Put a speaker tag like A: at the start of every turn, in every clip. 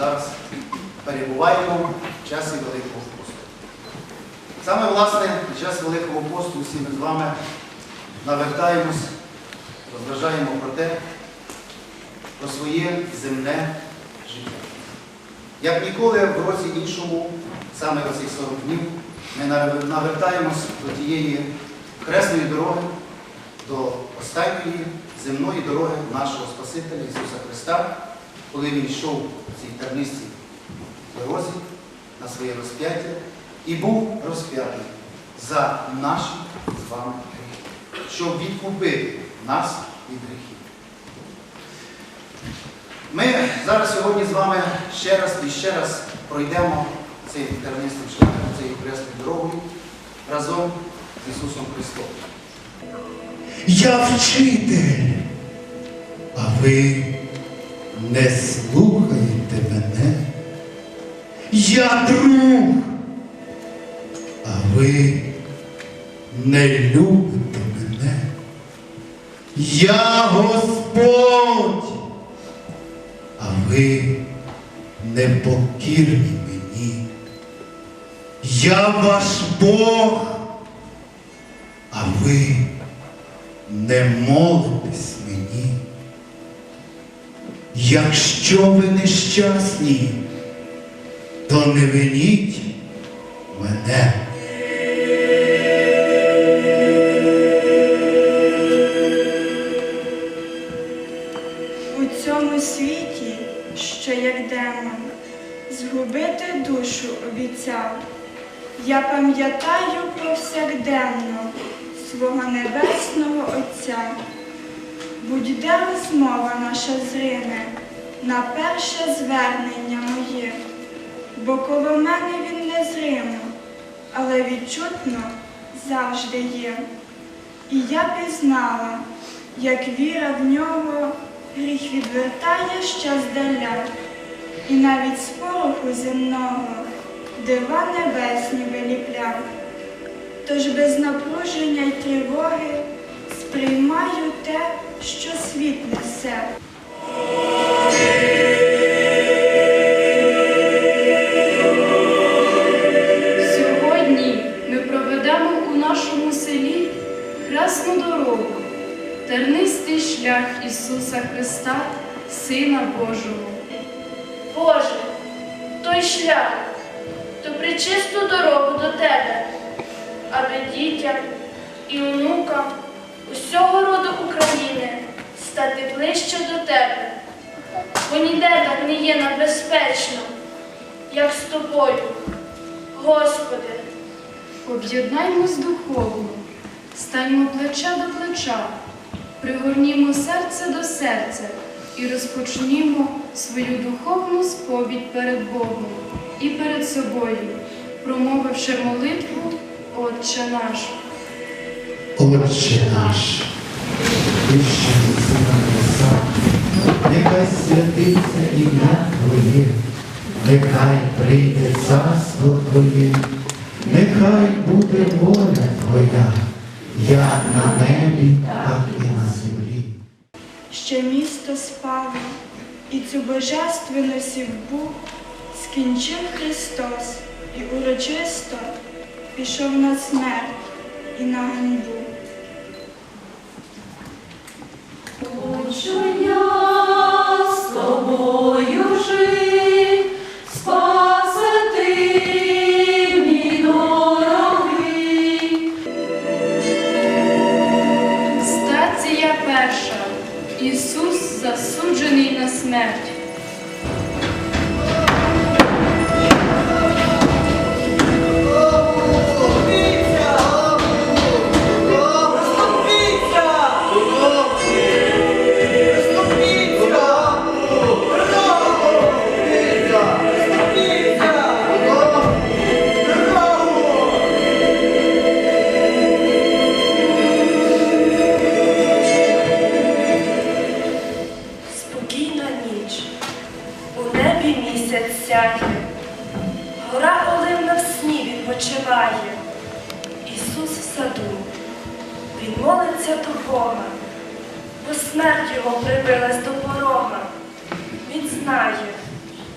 A: зараз перебуваємо в часі Великого посту. Саме власне під час Великого посту всі ми з вами навертаємось, розважаємо про те, про своє земне життя. Як ніколи в році іншому, саме в цих 40 днів, ми навертаємось до тієї хресної дороги, до останньої земної дороги нашого Спасителя Ісуса Христа, коли Він йшов в цій тернистій дорозі на своє розп'яття і був розп'ятий за наші з вами гріхи, щоб відкупити нас від гріхів. Ми зараз сьогодні з вами ще раз і ще раз пройдемо цей тернистим шляхом, цією хресною дорогою разом з Ісусом Христом.
B: Я вчитель, а ви не слухаєте мене. Я друг, а ви не любите мене. Я Господь, а ви не покірні мені. Я ваш Бог, а ви не молитесь мені. Якщо ви нещасні, то не виніть мене.
C: У цьому світі, що як демон, згубити душу обіцяв. Я пам'ятаю повсякденно свого небесного Отця. Будь-де розмова наша зрине на перше звернення моє, бо коло мене він не зримо, але відчутно завжди є. І я пізнала, як віра в нього гріх відвертає щоздаля, і навіть з пороху земного дива небесні виліпляв. Тож без напруження й тривоги сприймаю те, що світ несе.
D: Сьогодні ми проведемо у нашому селі хресну дорогу, тернистий шлях Ісуса Христа, Сина Божого.
E: Боже, той шлях, то причисту дорогу до Тебе, аби дітям і онукам усього роду України стати ближче до Тебе. Бо ніде так не є нам безпечно, як з тобою. Господи,
D: Об'єднаймось духовно, станьмо плече до плеча, пригорнімо серце до серця і розпочнімо свою духовну сповідь перед Богом і перед собою, промовивши молитву Отче наш.
B: Отче наш, єси на небесах, нехай святиться ім'я Твоє, нехай прийде царство Твоє, нехай буде воля Твоя, як на небі, так і на землі.
C: Ще місто спало, і цю божественну сівбу скінчив Христос і урочисто пішов на смерть і на ганьбу.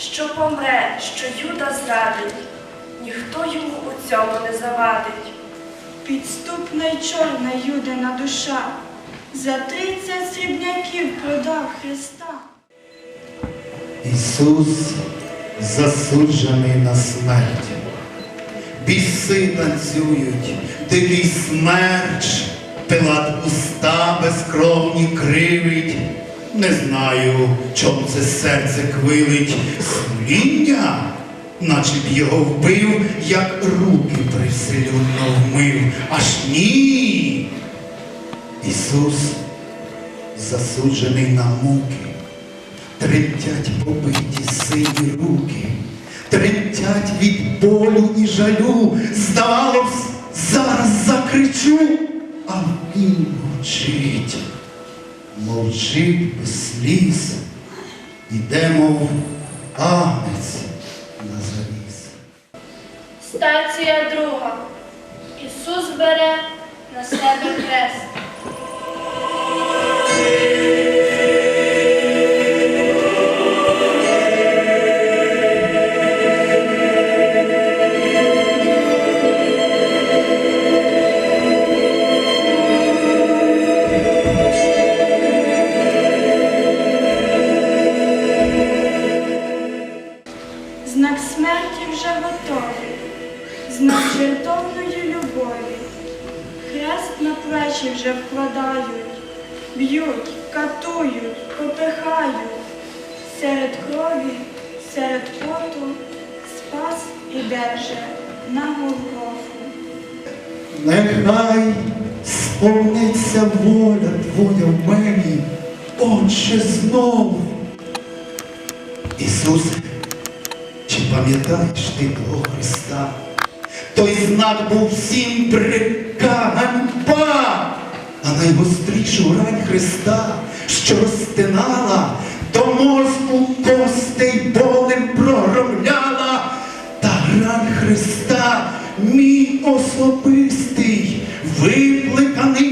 E: Що помре, що Юда зрадить, ніхто йому у цьому не завадить.
C: Підступна й чорна юдина душа, за тридцять срібняків продав Христа.
B: Ісус засуджений на смерть. Біси танцюють, дикий смерч, Пилат уста безкровні кривить. Не знаю, чом це серце квилить сумління, наче б його вбив, як руки привселюдно вмив. Аж ні. Ісус засуджений на муки. Тремтять побиті сині руки, тремтять від болю і жалю. Здавалось, зараз закричу, а він мовчить, мовчить без сліз, іде, мов агнець на завіс.
F: Стація друга. Ісус бере на себе хрест.
C: Іде вже на Голгофу.
B: Нехай сповниться воля Твоя в мені, Отче знов. Ісусе, чи пам'ятаєш ти того Христа? Той знак був всім брека ганьба, а найгострішу рань Христа, що розтинала, до мозку костей болем Христа, мій особистий, випликаний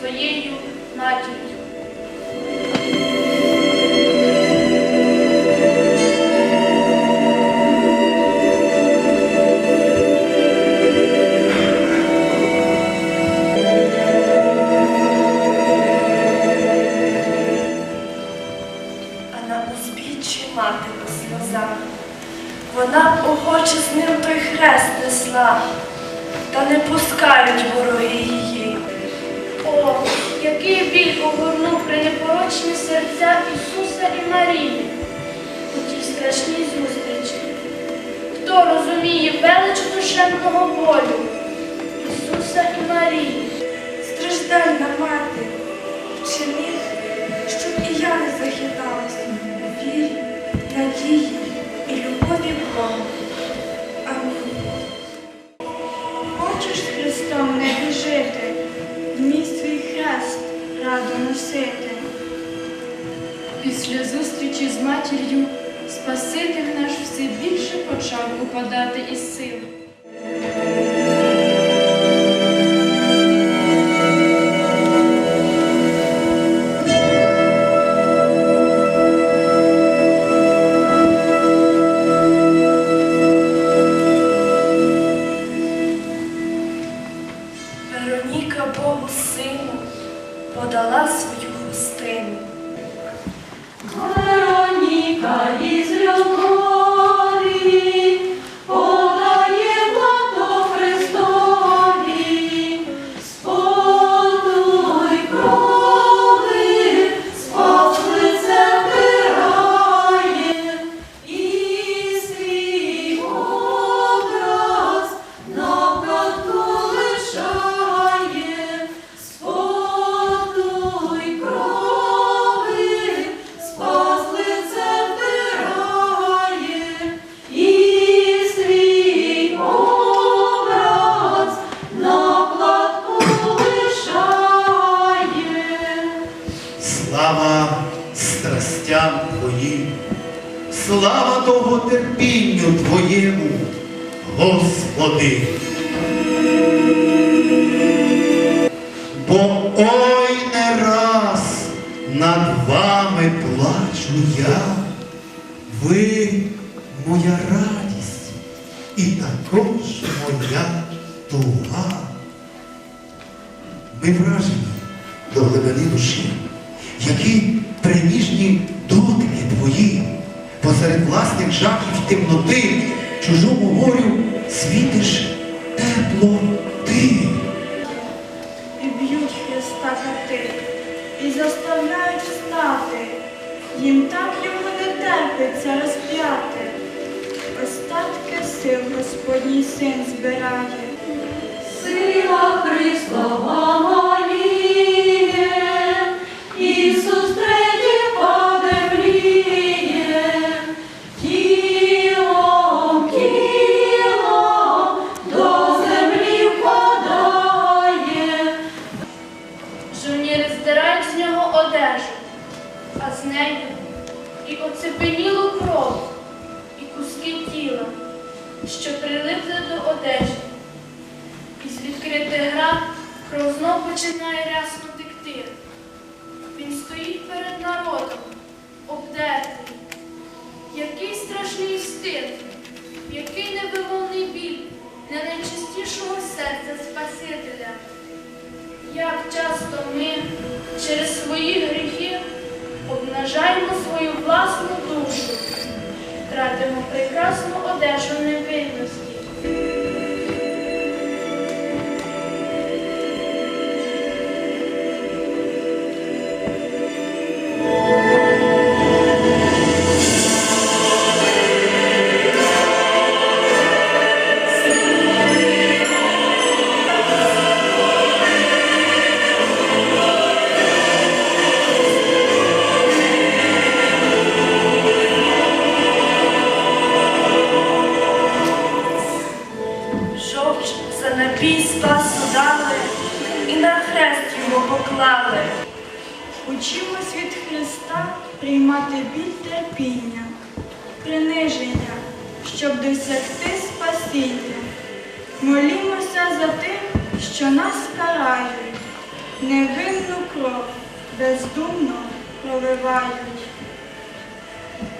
F: своєю матір'ю. Велич душевного болю Ісуса і Марії?
C: Страждальна мати, вчини, щоб і я не захиталась у вірі, надії і любові Бога. Амінь. Хочеш з Христом не жити, вмій свій хрест радо носити.
D: Після зустрічі з матір'ю Спаситель наш все більше почав упадати із сил.
B: Довготерпінню Твоєму, Господи. Бо ой не раз над вами плачу я, ви моя радість і також моя туга. Ми вражені до глибини душі, темноти, чужому горю світиш тепло ти.
C: І б'ють Христа кати, і заставляють встати. Їм так його не терпиться розп'яти. Остатки сил Господній син збирає.
G: Сила Христова
F: і оцепенілу кров, і куски тіла, що прилипли до одежі. Із відкритих гран кров знов починає рясно текти. Він стоїть перед народом, обдертий. Який страшний встид, який невимовний біль для найчистішого серця Спасителя. Як часто ми через свої гріхи обнажаємо свою власну душу, тратимо прекрасну одежу невинності.
C: Учимось від Христа приймати біль терпіння, приниження, щоб досягти спасіння. Молімося за тих, що нас карають, невинну кров бездумно проливають.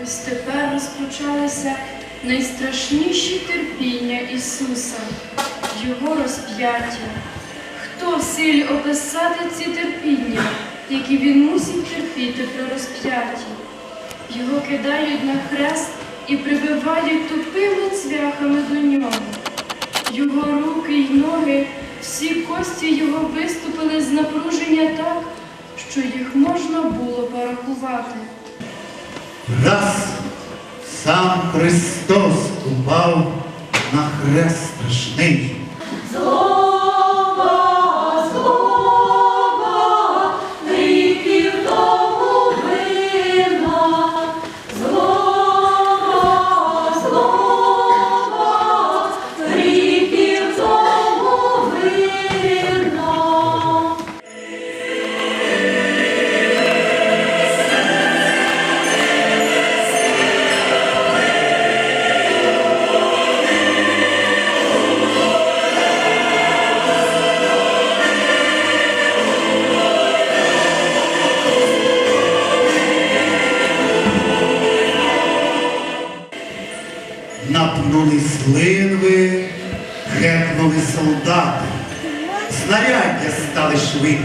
D: Ось тепер розпочалися найстрашніші терпіння Ісуса, Його розп'яття. Хто в силі описати ці терпіння, які Він мусив терпіти при розп'ятті? Його кидають на хрест і прибивають тупими цвяхами до нього. Його руки й ноги, всі кості його виступили з напруження так, що їх можна було порахувати.
B: Раз сам Христос упав на хрест страшний.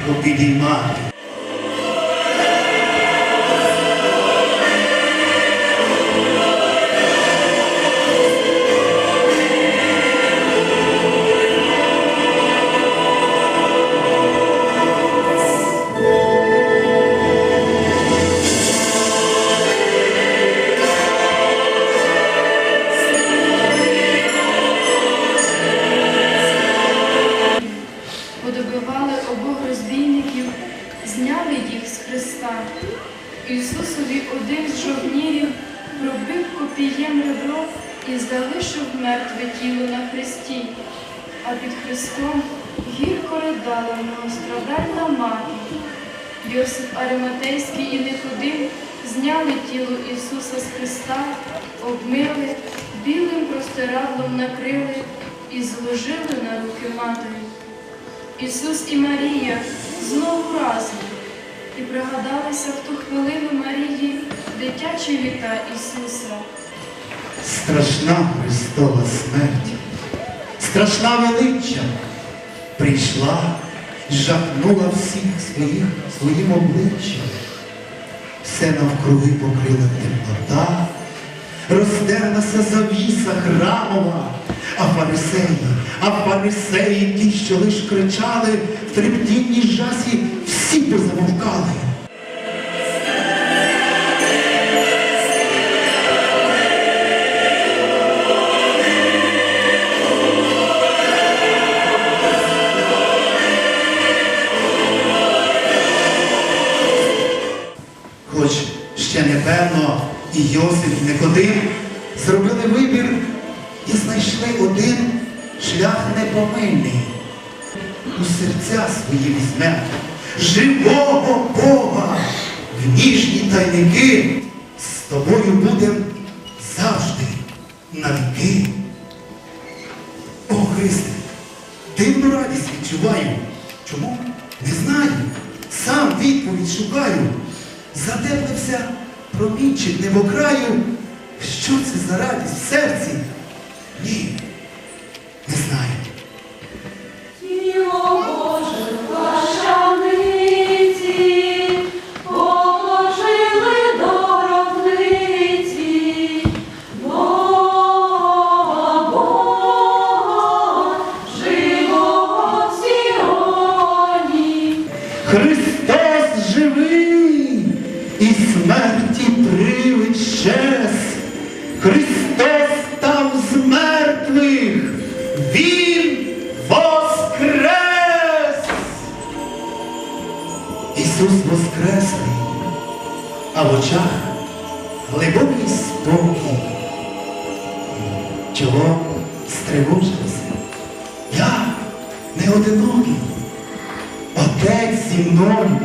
D: will be the тіло на хресті, а під Христом гірко ридала многострадальна мати. Йосип Ариматейський і Никодим зняли тіло Ісуса з Христа, обмили, білим простирадлом накрили і зложили на руки матері. Ісус і Марія знову разом. І пригадалися в ту хвилину Марії дитячі літа Ісуса.
B: Страшна Христова смерть, страшна велича прийшла і жахнула всіх своїх своїм обличчям. Все навкруги покрила темнота, роздерлася завіса храмова, а фарисеї, а фарисеї, ті, що лиш кричали в трептінні жасі, всі позамовкали. І Никодим зробили вибір і знайшли один шлях непомильний. У серця свої візьме живого Бога в ніжні тайники з тобою будем завжди навіки. О, Христе, дивну радість відчуваю. Чому? Не знаю. Сам відповідь шукаю. Задеплився промінчик небокраю. Що це за радість в серці? Ні, не знаю. А в очах глибокий спокій. Чого стривожилися? Я не одинокий. Отець зі мною,